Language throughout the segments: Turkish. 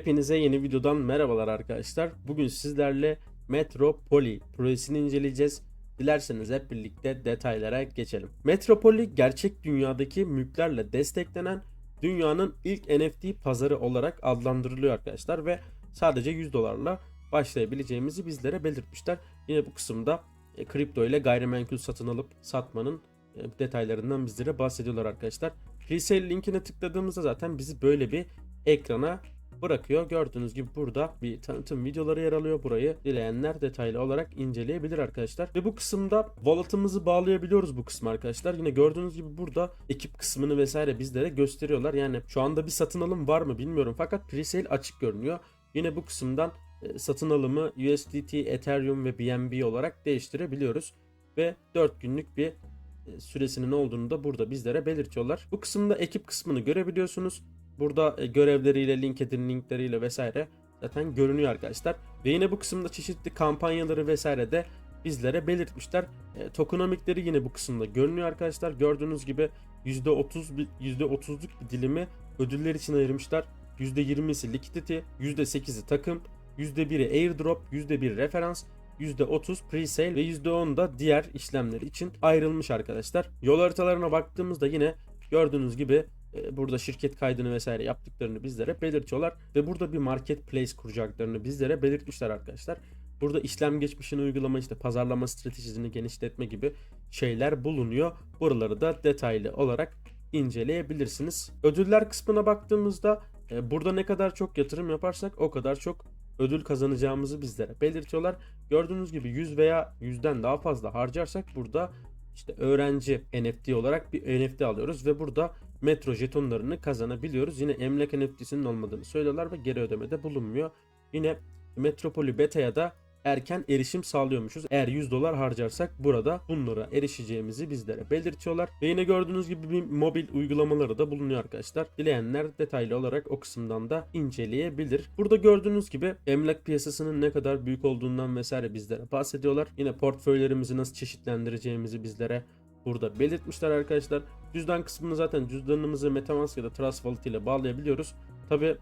Hepinize yeni videodan merhabalar arkadaşlar. Bugün sizlerle Metropoly projesini inceleyeceğiz. Dilerseniz hep birlikte detaylara geçelim. Metropoly gerçek dünyadaki mülklerle desteklenen dünyanın ilk NFT pazarı olarak adlandırılıyor arkadaşlar ve sadece 100 dolarla başlayabileceğimizi bizlere belirtmişler. Yine bu kısımda e, kripto ile gayrimenkul satın alıp satmanın e, detaylarından bizlere bahsediyorlar arkadaşlar. Presale linkine tıkladığımızda zaten bizi böyle bir ekrana bırakıyor. Gördüğünüz gibi burada bir tanıtım videoları yer alıyor. Burayı dileyenler detaylı olarak inceleyebilir arkadaşlar. Ve bu kısımda wallet'ımızı bağlayabiliyoruz bu kısmı arkadaşlar. Yine gördüğünüz gibi burada ekip kısmını vesaire bizlere gösteriyorlar. Yani şu anda bir satın alım var mı bilmiyorum fakat presale açık görünüyor. Yine bu kısımdan e, satın alımı USDT, Ethereum ve BNB olarak değiştirebiliyoruz. Ve 4 günlük bir e, süresinin olduğunu da burada bizlere belirtiyorlar. Bu kısımda ekip kısmını görebiliyorsunuz. Burada e, görevleriyle, LinkedIn linkleriyle vesaire zaten görünüyor arkadaşlar. Ve yine bu kısımda çeşitli kampanyaları vesaire de bizlere belirtmişler. E, tokenomikleri yine bu kısımda görünüyor arkadaşlar. Gördüğünüz gibi %30 bir- %30'luk bir dilimi ödüller için ayırmışlar. %20'si liquidity, %8'i takım, %1'i airdrop, %1 referans, %30 pre-sale ve %10 da diğer işlemler için ayrılmış arkadaşlar. Yol haritalarına baktığımızda yine gördüğünüz gibi burada şirket kaydını vesaire yaptıklarını bizlere belirtiyorlar ve burada bir marketplace kuracaklarını bizlere belirtmişler arkadaşlar. Burada işlem geçmişini uygulama işte pazarlama stratejisini genişletme gibi şeyler bulunuyor. Buraları da detaylı olarak inceleyebilirsiniz. Ödüller kısmına baktığımızda e, burada ne kadar çok yatırım yaparsak o kadar çok ödül kazanacağımızı bizlere belirtiyorlar. Gördüğünüz gibi 100 veya 100'den daha fazla harcarsak burada işte öğrenci NFT olarak bir NFT alıyoruz ve burada metro jetonlarını kazanabiliyoruz. Yine emlak NFT'sinin olmadığını söylüyorlar ve geri ödemede bulunmuyor. Yine Metropoli Beta'ya da erken erişim sağlıyormuşuz. Eğer 100 dolar harcarsak burada bunlara erişeceğimizi bizlere belirtiyorlar. Ve yine gördüğünüz gibi bir mobil uygulamaları da bulunuyor arkadaşlar. Dileyenler detaylı olarak o kısımdan da inceleyebilir. Burada gördüğünüz gibi emlak piyasasının ne kadar büyük olduğundan vesaire bizlere bahsediyorlar. Yine portföylerimizi nasıl çeşitlendireceğimizi bizlere burada belirtmişler arkadaşlar. Cüzdan kısmını zaten cüzdanımızı Metamask ya da Trust Wallet ile bağlayabiliyoruz. Tabi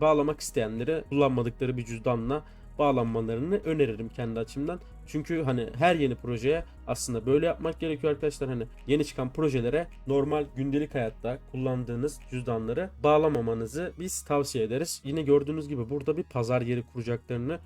bağlamak isteyenlere kullanmadıkları bir cüzdanla bağlanmalarını öneririm kendi açımdan. Çünkü hani her yeni projeye aslında böyle yapmak gerekiyor arkadaşlar. Hani yeni çıkan projelere normal gündelik hayatta kullandığınız cüzdanları bağlamamanızı biz tavsiye ederiz. Yine gördüğünüz gibi burada bir pazar yeri kuracaklarını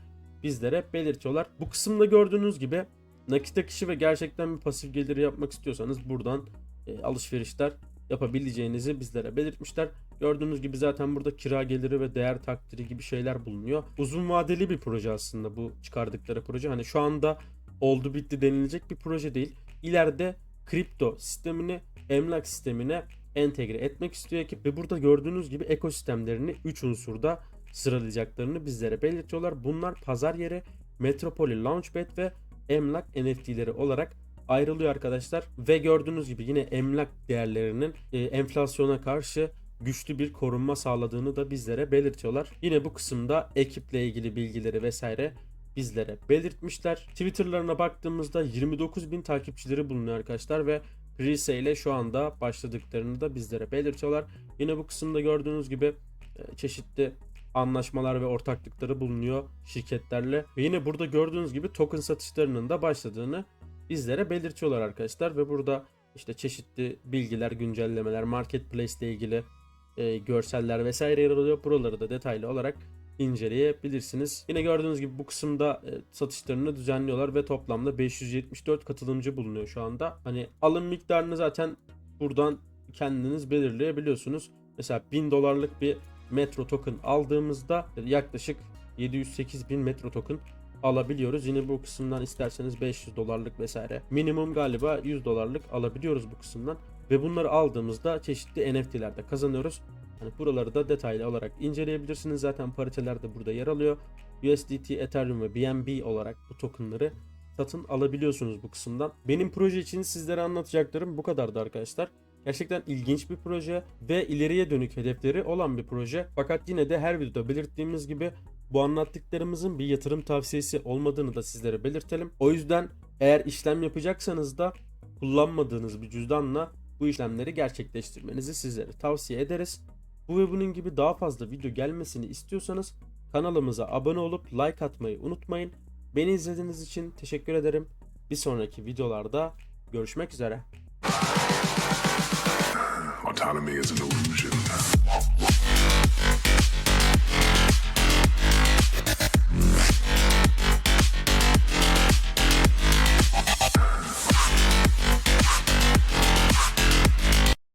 bizlere belirtiyorlar. Bu kısımda gördüğünüz gibi nakit akışı ve gerçekten bir pasif geliri yapmak istiyorsanız buradan e, alışverişler yapabileceğinizi bizlere belirtmişler. Gördüğünüz gibi zaten burada kira geliri ve değer takdiri gibi şeyler bulunuyor. Uzun vadeli bir proje aslında bu çıkardıkları proje. Hani şu anda oldu bitti denilecek bir proje değil. İleride kripto sistemini emlak sistemine entegre etmek istiyor ekip ve burada gördüğünüz gibi ekosistemlerini 3 unsurda sıralayacaklarını bizlere belirtiyorlar. Bunlar pazar yeri, Metropoly Launchpad ve emlak NFT'leri olarak ayrılıyor arkadaşlar. Ve gördüğünüz gibi yine emlak değerlerinin e, enflasyona karşı güçlü bir korunma sağladığını da bizlere belirtiyorlar. Yine bu kısımda ekiple ilgili bilgileri vesaire bizlere belirtmişler. Twitter'larına baktığımızda 29 bin takipçileri bulunuyor arkadaşlar ve Rise ile şu anda başladıklarını da bizlere belirtiyorlar. Yine bu kısımda gördüğünüz gibi e, çeşitli anlaşmalar ve ortaklıkları bulunuyor şirketlerle. Ve yine burada gördüğünüz gibi token satışlarının da başladığını bizlere belirtiyorlar arkadaşlar ve burada işte çeşitli bilgiler, güncellemeler, marketplace ile ilgili e, görseller vesaire yer alıyor. Buraları da detaylı olarak inceleyebilirsiniz. Yine gördüğünüz gibi bu kısımda e, satışlarını düzenliyorlar ve toplamda 574 katılımcı bulunuyor şu anda. Hani alım miktarını zaten buradan kendiniz belirleyebiliyorsunuz. Mesela 1000 dolarlık bir metro token aldığımızda yaklaşık 708 bin metro token alabiliyoruz. Yine bu kısımdan isterseniz 500 dolarlık vesaire. Minimum galiba 100 dolarlık alabiliyoruz bu kısımdan. Ve bunları aldığımızda çeşitli NFT'lerde kazanıyoruz. Yani buraları da detaylı olarak inceleyebilirsiniz. Zaten pariteler de burada yer alıyor. USDT, Ethereum ve BNB olarak bu tokenları satın alabiliyorsunuz bu kısımdan. Benim proje için sizlere anlatacaklarım bu kadardı arkadaşlar. Gerçekten ilginç bir proje ve ileriye dönük hedefleri olan bir proje. Fakat yine de her videoda belirttiğimiz gibi bu anlattıklarımızın bir yatırım tavsiyesi olmadığını da sizlere belirtelim. O yüzden eğer işlem yapacaksanız da kullanmadığınız bir cüzdanla bu işlemleri gerçekleştirmenizi sizlere tavsiye ederiz. Bu ve bunun gibi daha fazla video gelmesini istiyorsanız kanalımıza abone olup like atmayı unutmayın. Beni izlediğiniz için teşekkür ederim. Bir sonraki videolarda görüşmek üzere. Autonomy is an illusion.